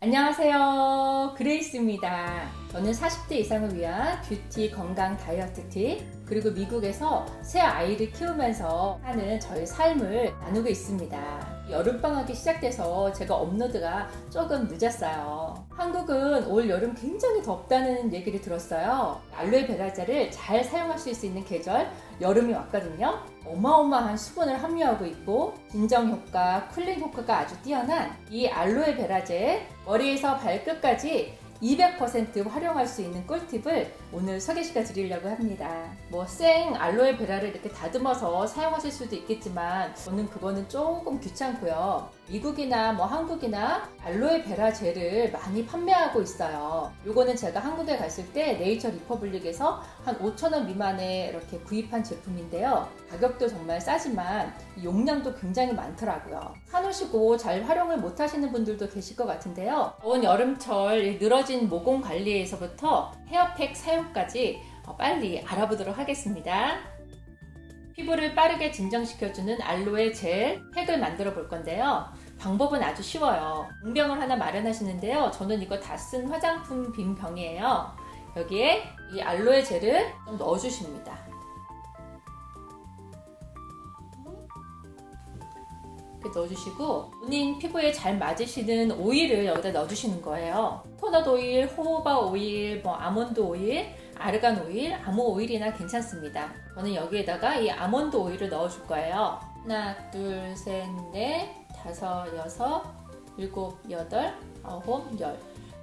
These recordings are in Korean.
안녕하세요. 그레이스입니다. 저는 40대 이상을 위한 뷰티 건강 다이어트 팁, 그리고 미국에서 새 아이를 키우면서 하는 저의 삶을 나누고 있습니다. 여름방학이 시작돼서 제가 업로드가 조금 늦었어요. 한국은 올 여름 굉장히 덥다는 얘기를 들었어요. 알로에 베라자를 잘 사용하실 수 있는 계절, 여름이 왔거든요. 어마어마한 수분을 함유하고 있고 진정 효과, 쿨링 효과가 아주 뛰어난 이 알로에 베라젤 머리에서 발끝까지 200% 활용할 수 있는 꿀팁을 오늘 소개시켜 드리려고 합니다. 뭐 생 알로에 베라를 이렇게 다듬어서 사용하실 수도 있겠지만 저는 그거는 조금 귀찮고요. 미국이나 뭐 한국이나 알로에 베라 젤을 많이 판매하고 있어요. 요거는 제가 한국에 갔을 때 네이처 리퍼블릭에서 한 5,000원 미만에 이렇게 구입한 제품인데요. 가격도 정말 싸지만 용량도 굉장히 많더라고요. 사놓으시고 잘 활용을 못 하시는 분들도 계실 것 같은데요. 더운 여름철 이 늘어진 모공 관리에서부터 헤어팩 사용까지 어, 빨리 알아보도록 하겠습니다. 피부를 빠르게 진정시켜주는 알로에 젤 팩을 만들어 볼 건데요. 방법은 아주 쉬워요. 공병을 하나 마련하시는데요. 저는 이거 다 쓴 화장품 빈 병이에요. 여기에 이 알로에 젤을 좀 넣어주십니다. 이렇게 넣어주시고 본인 피부에 잘 맞으시는 오일을 여기다 넣어주시는 거예요. 코넛 오일, 호호바 오일, 뭐 아몬드 오일, 아르간 오일, 아무 오일이나 괜찮습니다. 저는 여기에다가 이 아몬드 오일을 넣어줄 거예요. 하나, 둘, 셋, 넷, 다섯, 여섯, 일곱, 여덟, 아홉, 열.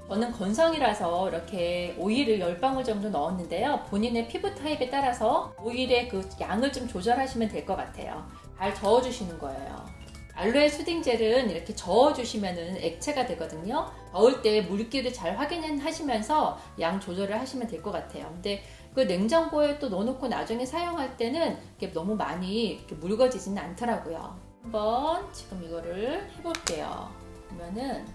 저는 건성이라서 이렇게 오일을 10방울 정도 넣었는데요. 본인의 피부 타입에 따라서 오일의 그 양을 좀 조절하시면 될 것 같아요. 잘 저어주시는 거예요. 알로에 수딩 젤은 이렇게 저어주시면은 액체가 되거든요. 더울 때 물기를 잘 확인하시면서 양 조절을 하시면 될 것 같아요. 근데 그 냉장고에 또 넣어놓고 나중에 사용할 때는 너무 많이 묽어지지는 않더라고요. 한번 지금 이거를 해볼게요. 그러면은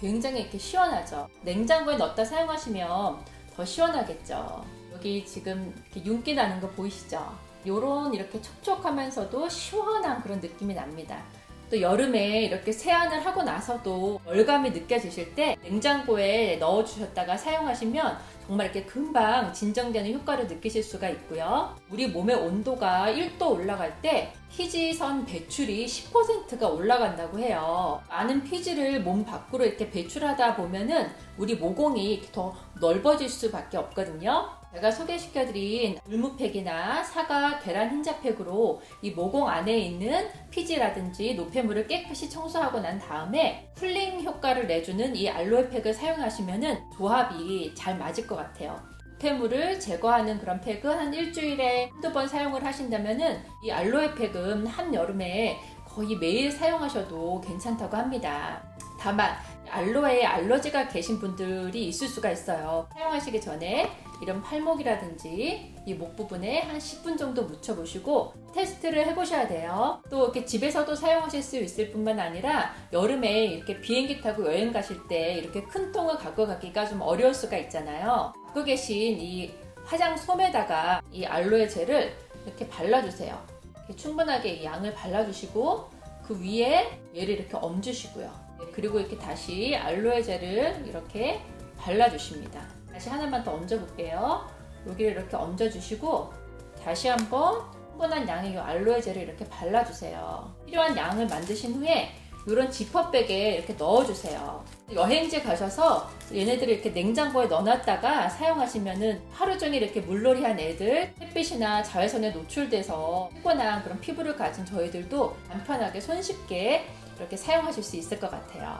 굉장히 이렇게 시원하죠. 냉장고에 넣었다 사용하시면 더 시원하겠죠. 여기 지금 이렇게 윤기 나는 거 보이시죠? 요런 이렇게 촉촉하면서도 시원한 그런 느낌이 납니다. 또 여름에 이렇게 세안을 하고 나서도 열감이 느껴지실 때 냉장고에 넣어 주셨다가 사용하시면 정말 이렇게 금방 진정되는 효과를 느끼실 수가 있고요. 우리 몸의 온도가 1도 올라갈 때 피지선 배출이 10%가 올라간다고 해요. 많은 피지를 몸 밖으로 이렇게 배출하다 보면은 우리 모공이 더 넓어질 수밖에 없거든요. 제가 소개시켜드린 물무팩이나 사과, 계란 흰자팩으로 이 모공 안에 있는 피지라든지 노폐물을 깨끗이 청소하고 난 다음에 쿨링 효과를 내주는 이 알로에 팩을 사용하시면은 조합이 잘 맞을 것 같아요. 노폐물을 제거하는 그런 팩은 한 일주일에 한두 번 사용을 하신다면은 이 알로에 팩은 한여름에 거의 매일 사용하셔도 괜찮다고 합니다. 다만 알로에에 알러지가 계신 분들이 있을 수가 있어요. 사용하시기 전에 이런 팔목이라든지 이 목 부분에 한 10분 정도 묻혀보시고 테스트를 해보셔야 돼요. 또 이렇게 집에서도 사용하실 수 있을 뿐만 아니라 여름에 이렇게 비행기 타고 여행 가실 때 이렇게 큰 통을 갖고 가기가 좀 어려울 수가 있잖아요. 갖고 계신 이 화장 솜에다가 이 알로에 젤을 이렇게 발라주세요. 이렇게 충분하게 이 양을 발라주시고 그 위에 얘를 이렇게 얹으시고요. 네, 그리고 이렇게 다시 알로에 젤을 이렇게 발라주십니다. 다시 하나만 더 얹어볼게요. 여기를 이렇게 얹어주시고 다시 한번 충분한 양의 이 알로에 젤을 이렇게 발라주세요. 필요한 양을 만드신 후에 이런 지퍼백에 이렇게 넣어주세요. 여행지 가셔서 얘네들을 이렇게 냉장고에 넣어놨다가 사용하시면은 하루 종일 이렇게 물놀이 한 애들 햇빛이나 자외선에 노출돼서 피곤한 그런 피부를 가진 저희들도 간편하게 손쉽게 이렇게 사용하실 수 있을 것 같아요.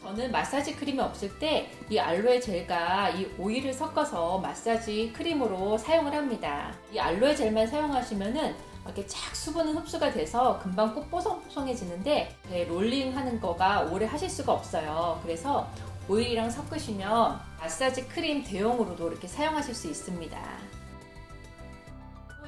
저는 마사지 크림이 없을 때 이 알로에 젤과 이 오일을 섞어서 마사지 크림으로 사용을 합니다. 이 알로에 젤만 사용하시면은 이렇게 쫙 수분은 흡수가 돼서 금방 꼭 뽀송뽀송해지는데 네, 롤링 하는 거가 오래 하실 수가 없어요. 그래서 오일이랑 섞으시면 마사지 크림 대용으로도 이렇게 사용하실 수 있습니다.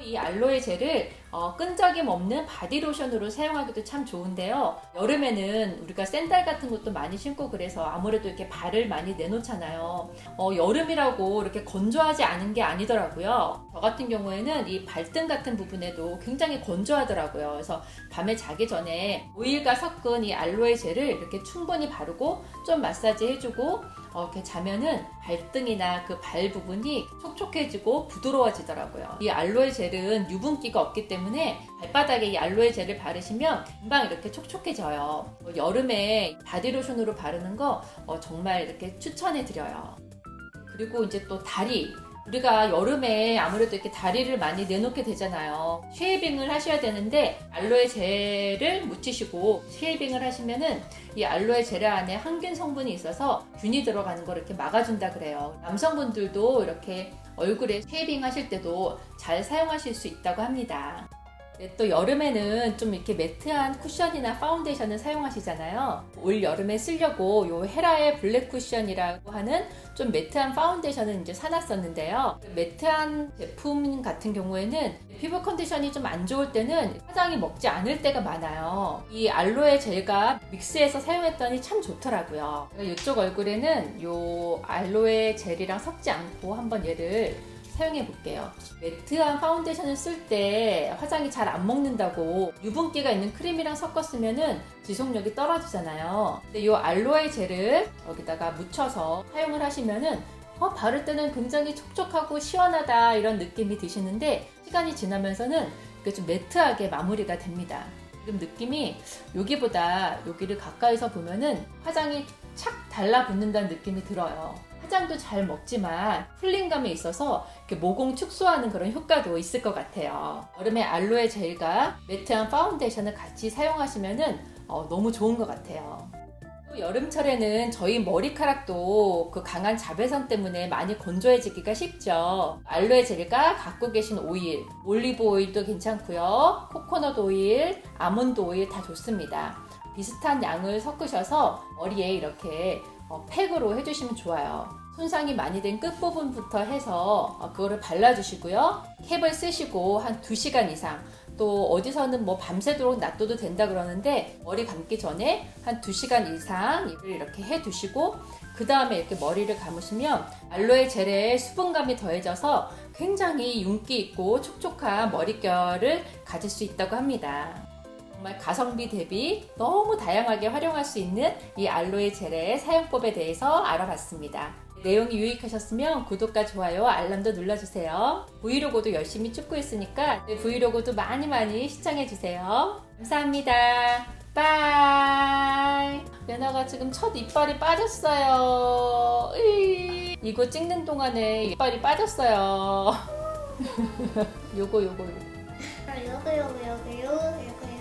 이 알로에 젤을 어, 끈적임 없는 바디로션으로 사용하기도 참 좋은데요. 여름에는 우리가 샌들 같은 것도 많이 신고 그래서 아무래도 이렇게 발을 많이 내놓잖아요. 어, 여름이라고 이렇게 건조하지 않은 게 아니더라고요. 저 같은 경우에는 이 발등 같은 부분에도 굉장히 건조하더라고요. 그래서 밤에 자기 전에 오일과 섞은 이 알로에 젤을 이렇게 충분히 바르고 좀 마사지 해주고 어, 이렇게 자면은 발등이나 그 발 부분이 촉촉해지고 부드러워지더라고요. 이 알로에 젤은 유분기가 없기 때문에 발바닥에 이 알로에 젤을 바르시면 금방 이렇게 촉촉해져요. 어, 여름에 바디로션으로 바르는 거 어, 정말 이렇게 추천해 드려요. 그리고 이제 또 다리. 우리가 여름에 아무래도 이렇게 다리를 많이 내놓게 되잖아요. 쉐이빙을 하셔야 되는데 알로에 젤을 묻히시고 쉐이빙을 하시면은 이 알로에 젤 안에 항균 성분이 있어서 균이 들어가는 걸 이렇게 막아준다 그래요. 남성분들도 이렇게 얼굴에 쉐이빙 하실 때도 잘 사용하실 수 있다고 합니다. 네, 또 여름에는 좀 이렇게 매트한 쿠션이나 파운데이션을 사용하시잖아요. 올 여름에 쓰려고 요 헤라의 블랙 쿠션이라고 하는 좀 매트한 파운데이션을 이제 사놨었는데요. 매트한 제품 같은 경우에는 피부 컨디션이 좀 안 좋을 때는 화장이 먹지 않을 때가 많아요. 이 알로에 젤과 믹스해서 사용했더니 참 좋더라고요. 이쪽 얼굴에는 요 알로에 젤이랑 섞지 않고 한번 얘를 사용해 볼게요. 매트한 파운데이션을 쓸 때 화장이 잘 안 먹는다고 유분기가 있는 크림이랑 섞었으면은 지속력이 떨어지잖아요. 근데 이 알로에 젤을 여기다가 묻혀서 사용을 하시면은 어, 바를 때는 굉장히 촉촉하고 시원하다 이런 느낌이 드시는데 시간이 지나면서는 이게 좀 매트하게 마무리가 됩니다. 지금 느낌이 여기보다 여기를 가까이서 보면은 화장이 착 달라붙는다는 느낌이 들어요. 화장도 잘 먹지만 풀링감이 있어서 모공 축소하는 그런 효과도 있을 것 같아요. 여름에 알로에 젤과 매트한 파운데이션을 같이 사용하시면은 어, 너무 좋은 것 같아요. 또 여름철에는 저희 머리카락도 그 강한 자외선 때문에 많이 건조해지기가 쉽죠. 알로에 젤과 갖고 계신 오일, 올리브 오일도 괜찮고요. 코코넛 오일, 아몬드 오일 다 좋습니다. 비슷한 양을 섞으셔서 머리에 이렇게 어, 팩으로 해주시면 좋아요. 손상이 많이 된 끝부분부터 해서 어, 그거를 발라주시고요. 캡을 쓰시고 한 2시간 이상 또 어디서는 뭐 밤새도록 놔둬도 된다 그러는데 머리 감기 전에 한 2시간 이상 이렇게 해 두시고 그 다음에 이렇게 머리를 감으시면 알로에 젤에 수분감이 더해져서 굉장히 윤기 있고 촉촉한 머릿결을 가질 수 있다고 합니다. 정말 가성비 대비 너무 다양하게 활용할 수 있는 이 알로에 젤의 사용법에 대해서 알아봤습니다. 내용이 유익하셨으면 구독과 좋아요, 알람도 눌러주세요. 브이로그도 열심히 찍고 있으니까 브이로그도 많이 많이 시청해주세요. 감사합니다. 빠이. 레나가 지금 첫 이빨이 빠졌어요. 으이. 이거 찍는 동안에 이빨이 빠졌어요. 요거 요거 요거. 아, 여기 여기 여기 여기